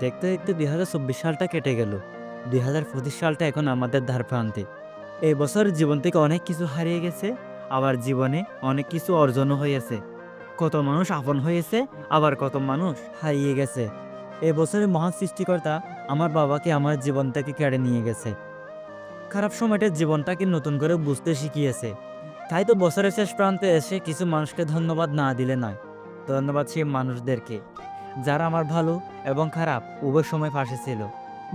দেখতে দেখতে দুই হাজার চব্বিশ সালটা কেটে গেল। দুই হাজার পঁচিশ সালটা এখন আমাদের ধার প্রান্তে। এই বছর জীবন থেকে অনেক কিছু হারিয়ে গেছে, আবার জীবনে অনেক কিছু অর্জনও হয়েছে। কত মানুষ আপন হয়েছে, আবার কত মানুষ হারিয়ে গেছে। এই বছরের মহান সৃষ্টিকর্তা আমার বাবাকে আমার জীবন থেকে কেড়ে নিয়ে গেছে। খারাপ সময়টা জীবনটাকে নতুন করে বুঝতে শিখিয়েছে। তাই তো বছরের শেষ প্রান্তে এসে কিছু মানুষকে ধন্যবাদ না দিলে নয়। ধন্যবাদ সেই মানুষদেরকে। যারা আমার ভালো এবং খারাপ, উভয় সময় পাশে ছিল।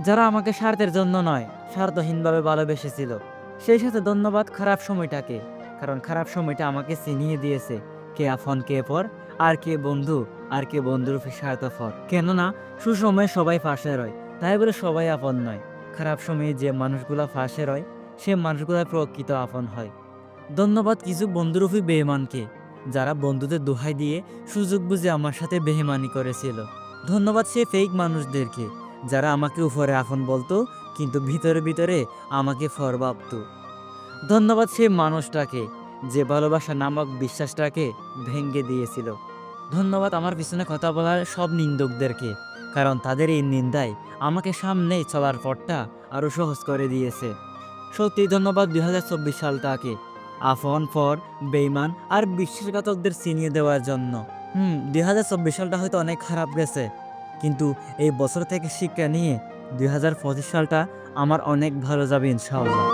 যারা আমাকে স্বার্থের জন্য নয়, স্বার্থহীনভাবে ভালোবেসেছিল। সেই সাথে ধন্যবাদ খারাপ সময়টাকে, কারণ খারাপ সময়টা আমাকে চিনিয়ে দিয়েছে। কে আফন কে পর, আর কে বন্ধু, আর কে বন্ধুর স্বার্থপর। কেননা, সুসময়ে সবাই ফাঁসে রয়, তাই বলে সবাই আপন নয়। খারাপ সময়ে যে মানুষগুলো ফাঁসে রয়, সে মানুষগুলো প্রকৃত আপন হয়। ধন্যবাদ কিছু বন্ধুরূপী বেহমানকে যারা বন্ধুদের দোহাই দিয়ে সুযোগ বুঝে আমার সাথে বেহেমানি করেছিল। ধন্যবাদ সে ফেক মানুষদেরকে, যারা আমাকে উপরে আপন বলতো, কিন্তু ভিতরে ভিতরে আমাকে ফর ভাবত। ধন্যবাদ সেই মানুষটাকে, যে ভালোবাসা নামক বিশ্বাসটাকে ভেঙে দিয়েছিল। ধন্যবাদ আমার পিছনে কথা বলার সব নিন্দকদেরকে, কারণ তাদের এই নিন্দায় আমাকে সামনে চলার পথটা আরও সহজ করে দিয়েছে। সত্যি ধন্যবাদ দুই হাজার চব্বিশ সালটাকে আফন ফর, বেইমান আর বিশ্বাসঘাতকদের চিনিয়ে দেওয়ার জন্য। হুম, দুই হাজার চব্বিশ সালটা হয়তো অনেক খারাপ গেছে, কিন্তু এই বছর থেকে শিক্ষা নিয়ে দুই হাজার পঁচিশ সালটা আমার অনেক ভালো যাবে ইনশাআল্লাহ।